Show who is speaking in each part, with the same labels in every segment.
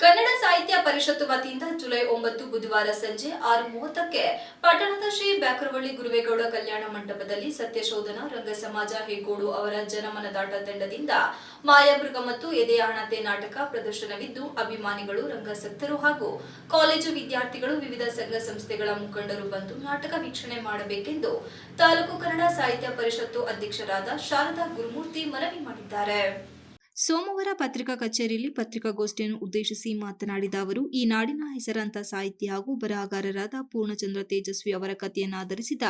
Speaker 1: ಕನ್ನಡ ಸಾಹಿತ್ಯ ಪರಿಷತ್ತು ವತಿಯಿಂದ ಜುಲೈ ಒಂಬತ್ತು ಬುಧವಾರ ಸಂಜೆ ಆರು ಮೂವತ್ತಕ್ಕೆ ಪಟ್ಟಣದ ಶ್ರೀ ಬ್ಯಾಕರವಳ್ಳಿ ಗುರುವೇಗೌಡ ಕಲ್ಯಾಣ ಮಂಟಪದಲ್ಲಿ ಸತ್ಯಶೋಧನ ರಂಗ ಸಮಾಜ ಹೆಗ್ಗೋಡು ಅವರ ಜನಮನದಾಟ ತಂಡದಿಂದ ಮಾಯಾಮೃಗ ಮತ್ತು ಎದೆಯ ಹಣತೆ ನಾಟಕ ಪ್ರದರ್ಶನವಿದ್ದು, ಅಭಿಮಾನಿಗಳು, ರಂಗಾಸಕ್ತರು ಹಾಗೂ ಕಾಲೇಜು ವಿದ್ಯಾರ್ಥಿಗಳು ವಿವಿಧ ಸಂಘ ಸಂಸ್ಥೆಗಳ ಮುಖಂಡರು ಬಂದು ನಾಟಕ ವೀಕ್ಷಣೆ ಮಾಡಬೇಕೆಂದು ತಾಲೂಕು ಕನ್ನಡ ಸಾಹಿತ್ಯ ಪರಿಷತ್ತು ಅಧ್ಯಕ್ಷರಾದ ಶಾರದಾ ಗುರುಮೂರ್ತಿ ಮನವಿ ಮಾಡಿದ್ದಾರೆ. ಸೋಮವಾರ ಪತ್ರಿಕಾ ಕಚೇರಿಯಲ್ಲಿ ಪತ್ರಿಕಾಗೋಷ್ಠಿಯನ್ನು ಉದ್ದೇಶಿಸಿ ಮಾತನಾಡಿದ ಅವರು, ಈ ನಾಡಿನ ಹೆಸರಾಂತ ಸಾಹಿತಿ ಹಾಗೂ ಬರಹಗಾರರಾದ ಪೂರ್ಣಚಂದ್ರ ತೇಜಸ್ವಿ ಅವರ ಕಥೆಯನ್ನಾಧರಿಸಿದ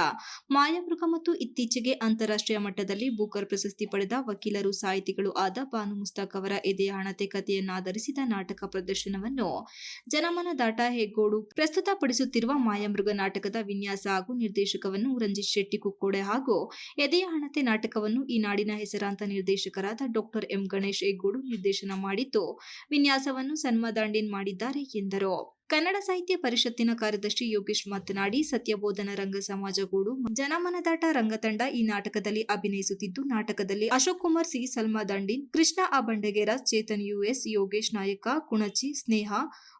Speaker 1: ಮಾಯಾಮೃಗ ಮತ್ತು ಇತ್ತೀಚೆಗೆ ಅಂತಾರಾಷ್ಟ್ರೀಯ ಮಟ್ಟದಲ್ಲಿ ಬೂಕರ್ ಪ್ರಶಸ್ತಿ ಪಡೆದ ವಕೀಲರು, ಸಾಹಿತಿಗಳು ಆದ ಬಾನು ಮುಸ್ತಾಕ್ ಅವರ ಎದೆಯ ಹಣತೆ ಕಥೆಯನ್ನಾಧರಿಸಿದ ನಾಟಕ ಪ್ರದರ್ಶನವನ್ನು ಜನಮನ ದಾಟ ಹೆಗ್ಗೋಡು ಪ್ರಸ್ತುತಪಡಿಸುತ್ತಿರುವ ಮಾಯಾಮೃಗ ನಾಟಕದ ವಿನ್ಯಾಸ ಹಾಗೂ ನಿರ್ದೇಶಕವನ್ನು ರಂಜಿತ್ ಶೆಟ್ಟಿ ಕುಕ್ಕೋಡೆ ಹಾಗೂ ಎದೆಯ ಹಣತೆ ನಾಟಕವನ್ನು ಈ ನಾಡಿನ ಹೆಸರಾಂತ ನಿರ್ದೇಶಕರಾದ ಡಾಕ್ಟರ್ ಎಂ ಗಣೇಶ್ ಹೆಗ್ಗೋಡು ನಿರ್ದೇಶನ ಮಾಡಿದ್ದು ವಿನ್ಯಾಸವನ್ನು ಸನ್ಮದಾಂಡಿನ್ ಮಾಡಿದ್ದಾರೆ ಎಂದರು. ಕನ್ನಡ ಸಾಹಿತ್ಯ ಪರಿಷತ್ತಿನ ಕಾರ್ಯದರ್ಶಿ ಯೋಗೇಶ್ ಮಾತನಾಡಿ, ಸತ್ಯಬೋಧನ ರಂಗ ಸಮಾಜಗೂಡು ಜನಮನದಾಟ ರಂಗತಂಡ ಈ ನಾಟಕದಲ್ಲಿ ಅಭಿನಯಿಸುತ್ತಿದ್ದು, ನಾಟಕದಲ್ಲಿ ಅಶೋಕ್ ಕುಮಾರ್ ಸಿ. ಸಲ್ಮಾ ದಂಡಿನ್ ಕೃಷ್ಣ ಆ. ಬಂಡಗೇರ, ಚೇತನ್ ಯುಎಸ್ ಯೋಗೇಶ್ ನಾಯಕ, ಕುಣಚಿ, ಸ್ನೇಹ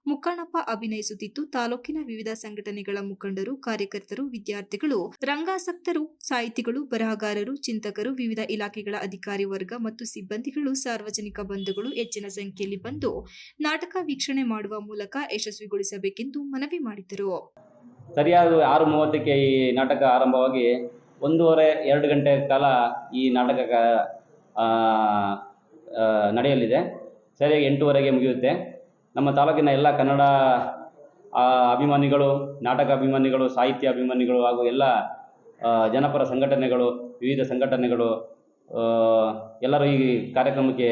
Speaker 1: ಮುಕ್ಕಣ್ಣಪ್ಪ ಅಭಿನಯಿಸುತ್ತಿದ್ದು, ತಾಲೂಕಿನ ವಿವಿಧ ಸಂಘಟನೆಗಳ ಮುಖಂಡರು, ಕಾರ್ಯಕರ್ತರು, ವಿದ್ಯಾರ್ಥಿಗಳು, ರಂಗಾಸಕ್ತರು, ಸಾಹಿತಿಗಳು, ಬರಹಗಾರರು, ಚಿಂತಕರು, ವಿವಿಧ ಇಲಾಖೆಗಳ ಅಧಿಕಾರಿ ವರ್ಗ ಮತ್ತು ಸಿಬ್ಬಂದಿಗಳು, ಸಾರ್ವಜನಿಕ ಬಂಧುಗಳು ಹೆಚ್ಚಿನ ಸಂಖ್ಯೆಯಲ್ಲಿ ಬಂದು ನಾಟಕ ವೀಕ್ಷಣೆ ಮಾಡುವ ಮೂಲಕ ಯಶಸ್ವಿಗೊಳಿಸಬೇಕೆಂದು ಮನವಿ ಮಾಡಿದರು.
Speaker 2: ಸರಿಯಾದ ಆರು ಮೂವತ್ತಕ್ಕೆ ಈ ನಾಟಕ ಆರಂಭವಾಗಿ ಒಂದೂವರೆ, ಎರಡು ಗಂಟೆ ಕಾಲ ಈ ನಾಟಕ ನಡೆಯಲಿದೆ. ಸರಿಯಾಗಿ ಎಂಟೂವರೆಗೆ ಮುಗಿಯುತ್ತೆ. ನಮ್ಮ ತಾಲೂಕಿನ ಎಲ್ಲ ಕನ್ನಡ ಅಭಿಮಾನಿಗಳು, ನಾಟಕ ಅಭಿಮಾನಿಗಳು, ಸಾಹಿತ್ಯ ಅಭಿಮಾನಿಗಳು ಹಾಗೂ ಎಲ್ಲ ಜನಪರ ಸಂಘಟನೆಗಳು, ವಿವಿಧ ಸಂಘಟನೆಗಳು ಎಲ್ಲರೂ ಈ ಕಾರ್ಯಕ್ರಮಕ್ಕೆ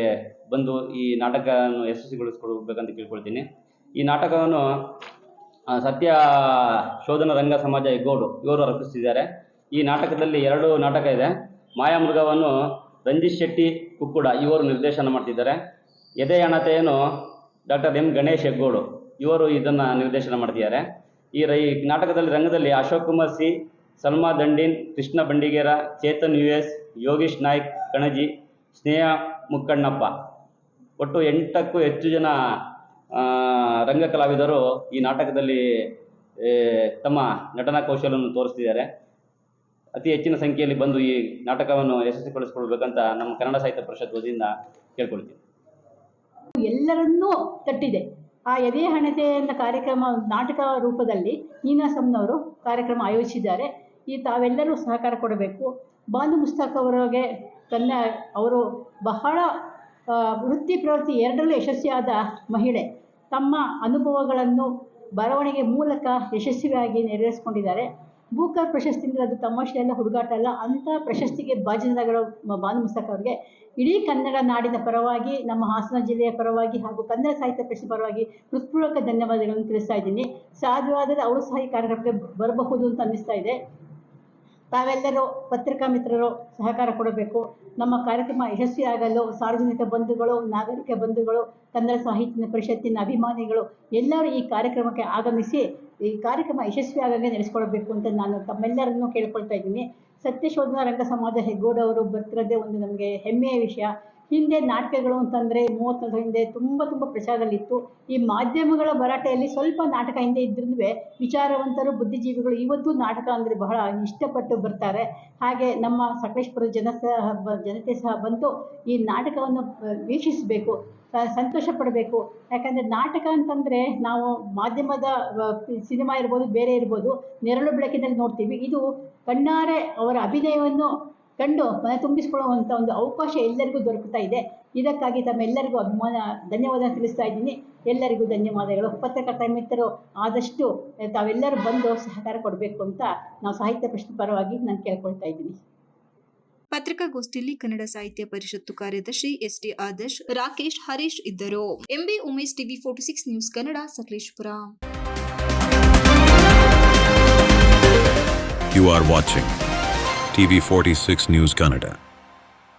Speaker 2: ಬಂದು ಈ ನಾಟಕವನ್ನು ಯಶಸ್ವಿಗೊಳಿಸ್ಕೊಳ್ಬೇಕಂತ ಕೇಳ್ಕೊಳ್ತೀನಿ. ಈ ನಾಟಕವನ್ನು ಸತ್ಯ ಶೋಧನ ರಂಗ ಸಮಾಜ ಹೆಗ್ಗೋಡು ಇವರು ರಚಿಸಿದ್ದಾರೆ. ಈ ನಾಟಕದಲ್ಲಿ ಎರಡು ನಾಟಕ ಇದೆ. ಮಾಯಾಮೃಗವನ್ನು ರಂಜಿತ್ ಶೆಟ್ಟಿ ಕುಕ್ಕುಡ ಇವರು ನಿರ್ದೇಶನ ಮಾಡ್ತಿದ್ದಾರೆ. ಎದೆ ಎದೆಯಣತೆಯನ್ನು ಡಾಕ್ಟರ್ ಎಂ ಗಣೇಶ್ ಹೆಗ್ಗೋಡು, ಇವರು ಇದನ್ನು ನಿರ್ದೇಶನ ಮಾಡ್ತಿದ್ದಾರೆ. ಈ ರೈ, ನಾಟಕದಲ್ಲಿ, ರಂಗದಲ್ಲಿ Ashok Kumar C, Salma Dandin, Krishna Bandigera, Chetan U S Yogish Naik, Kanaji, Sneha Mukkannappa. ಒಟ್ಟು ಎಂಟಕ್ಕೂ ಹೆಚ್ಚು ಜನ ರಂಗ ಕಲಾವಿದರು ಈ ನಾಟಕದಲ್ಲಿ ತಮ್ಮ ನಟನಾ ಕೌಶಲ್ಯವನ್ನು ತೋರಿಸ್ತಿದ್ದಾರೆ. ಅತಿ ಹೆಚ್ಚಿನ ಸಂಖ್ಯೆಯಲ್ಲಿ ಬಂದು ಈ ನಾಟಕವನ್ನು ಯಶಸ್ವಿಗೊಳಿಸಿಕೊಳ್ಬೇಕಂತ ನಮ್ಮ ಕನ್ನಡ ಸಾಹಿತ್ಯ ಪರಿಷತ್ ವತಿಯಿಂದ ಕೇಳ್ಕೊಳ್ತೀನಿ.
Speaker 3: ಎಲ್ಲರನ್ನೂ ತಟ್ಟಿದೆ. ಆ ಎದೆ ಹಣತೆ ಅಂತ ಕಾರ್ಯಕ್ರಮ, ನಾಟಕ ರೂಪದಲ್ಲಿ ನೀನಾಸಂನವರು ಕಾರ್ಯಕ್ರಮ ಆಯೋಜಿಸಿದ್ದಾರೆ. ಈ ತಾವೆಲ್ಲರೂ ಸಹಕಾರ ಕೊಡಬೇಕು. ಬಾನು ಮುಸ್ತಾಕ್ ಅವರಿಗೆ ತನ್ನ, ಅವರು ಬಹಳ ವೃತ್ತಿ ಪ್ರವೃತ್ತಿ ಎರಡರಲ್ಲೂ ಯಶಸ್ವಿಯಾದ ಮಹಿಳೆ. ತಮ್ಮ ಅನುಭವಗಳನ್ನು ಬರವಣಿಗೆ ಮೂಲಕ ಯಶಸ್ವಿಯಾಗಿ ನೆರವೇರಿಸ್ಕೊಂಡಿದ್ದಾರೆ. ಬೂಕರ್ ಪ್ರಶಸ್ತಿಯಿಂದ ಅದು ತಮಾಷೆ ಅಲ್ಲ, ಹುಡುಗಾಟ ಅಲ್ಲ, ಅಂಥ ಪ್ರಶಸ್ತಿಗೆ ಭಾಜನರಾಗಿರೋ ಬಾನು ಮುಸ್ತಕ್ ಅವರಿಗೆ ಇಡೀ ಕನ್ನಡ ನಾಡಿನ ಪರವಾಗಿ, ನಮ್ಮ ಹಾಸನ ಜಿಲ್ಲೆಯ ಪರವಾಗಿ ಹಾಗೂ ಕನ್ನಡ ಸಾಹಿತ್ಯ ಪರಿಷತ್ ಪರವಾಗಿ ಹೃತ್ಪೂರ್ವಕ ಧನ್ಯವಾದಗಳನ್ನು ತಿಳಿಸ್ತಾ ಇದ್ದೀನಿ. ಸಾಧ್ಯವಾದರೆ ಅವರು ಸಹ ಈ ಕಾರ್ಯಕ್ರಮಕ್ಕೆ ಬರಬಹುದು ಅಂತ ಅನ್ನಿಸ್ತಾ ಇದೆ. ತಾವೆಲ್ಲರೂ ಪತ್ರಿಕಾ ಮಿತ್ರರು ಸಹಕಾರ ಕೊಡಬೇಕು. ನಮ್ಮ ಕಾರ್ಯಕ್ರಮ ಯಶಸ್ವಿಯಾಗಲು ಸಾರ್ವಜನಿಕ ಬಂಧುಗಳು, ನಾಗರಿಕ ಬಂಧುಗಳು, ಕನ್ನಡ ಸಾಹಿತ್ಯ ಪರಿಷತ್ತಿನ ಅಭಿಮಾನಿಗಳು ಎಲ್ಲರೂ ಈ ಕಾರ್ಯಕ್ರಮಕ್ಕೆ ಆಗಮಿಸಿ ಈ ಕಾರ್ಯಕ್ರಮ ಯಶಸ್ವಿಯಾಗಂಗೆ ನಡೆಸ್ಕೊಳ್ಬೇಕು ಅಂತ ನಾನು ತಮ್ಮೆಲ್ಲರನ್ನೂ ಕೇಳ್ಕೊಳ್ತಾ ಇದ್ದೀನಿ. ಸತ್ಯಶೋಧನಾ ರಂಗ ಸಮಾಜ ಹೆಗ್ಗೋಡವರು ಬರ್ತಿರೋದೇ ಒಂದು ನಮಗೆ ಹೆಮ್ಮೆಯ ವಿಷಯ. ಹಿಂದೆ ನಾಟಕಗಳು ಅಂತಂದರೆ ಮೂವತ್ತು ಹಿಂದೆ ತುಂಬ ತುಂಬ ಪ್ರಚಾರದಲ್ಲಿತ್ತು ಈ ಮಾಧ್ಯಮಗಳ ಭರಾಟೆಯಲ್ಲಿ ಸ್ವಲ್ಪ ನಾಟಕ ಹಿಂದೆ ಇದ್ರೂ ವಿಚಾರವಂತರು, ಬುದ್ಧಿಜೀವಿಗಳು ಇವತ್ತು ನಾಟಕ ಅಂದರೆ ಬಹಳ ಇಷ್ಟಪಟ್ಟು ಬರ್ತಾರೆ. ಹಾಗೆ ನಮ್ಮ ಸಕಲೇಶ್ಪುರ ಜನ ಸಹ ಜನತೆ ಸಹ ಬಂದು ಈ ನಾಟಕವನ್ನು ವೀಕ್ಷಿಸಬೇಕು ಸಂತೋಷ ಪಡಬೇಕು. ಯಾಕಂದರೆ ನಾಟಕ ಅಂತಂದರೆ ನಾವು ಮಾಧ್ಯಮದ ಸಿನಿಮಾ ಇರ್ಬೋದು, ಬೇರೆ ಇರ್ಬೋದು, ನೆರಳು ಬೆಳಕಿನಲ್ಲಿ ನೋಡ್ತೀವಿ. ಇದು ಕಣ್ಣಾರೆ ಅವರ ಅಭಿನಯವನ್ನು ಕಂಡು ಮನೆ ತುಂಬಿಸಿಕೊಳ್ಳುವಂಥ ಒಂದು ಅವಕಾಶ ಎಲ್ಲರಿಗೂ ದೊರಕುತ್ತಾ ಇದೆ. ಇದಕ್ಕಾಗಿ ತಮ್ಮೆಲ್ಲರಿಗೂ ಅಭಿಮಾನ ಧನ್ಯವಾದ ತಿಳಿಸ್ತಾ ಇದ್ದೀನಿ. ಎಲ್ಲರಿಗೂ ಧನ್ಯವಾದಗಳು. ಪತ್ರಕರ್ತ ಮಿತ್ರರು ಆದಷ್ಟು ತಾವೆಲ್ಲರೂ ಬಂದು ಸಹಕಾರ ಕೊಡಬೇಕು ಅಂತ ನಾವು ಸಾಹಿತ್ಯ ಪ್ರಶ್ನೆ ಪರವಾಗಿ ನಾನು ಕೇಳ್ಕೊಳ್ತಾ ಇದ್ದೀನಿ.
Speaker 1: ಪತ್ರಿಕಾಗೋಷ್ಠಿಯಲ್ಲಿ ಕನ್ನಡ ಸಾಹಿತ್ಯ ಪರಿಷತ್ತು ಕಾರ್ಯದರ್ಶಿ ಎಸ್ ಟಿ ಆದರ್ಶ್ ರಾಕೇಶ್ ಹರೀಶ್ ಇದ್ದರು. MB Umesh TV forty six news Kannada Sakleshpur.
Speaker 4: You are TV 46 News Canada.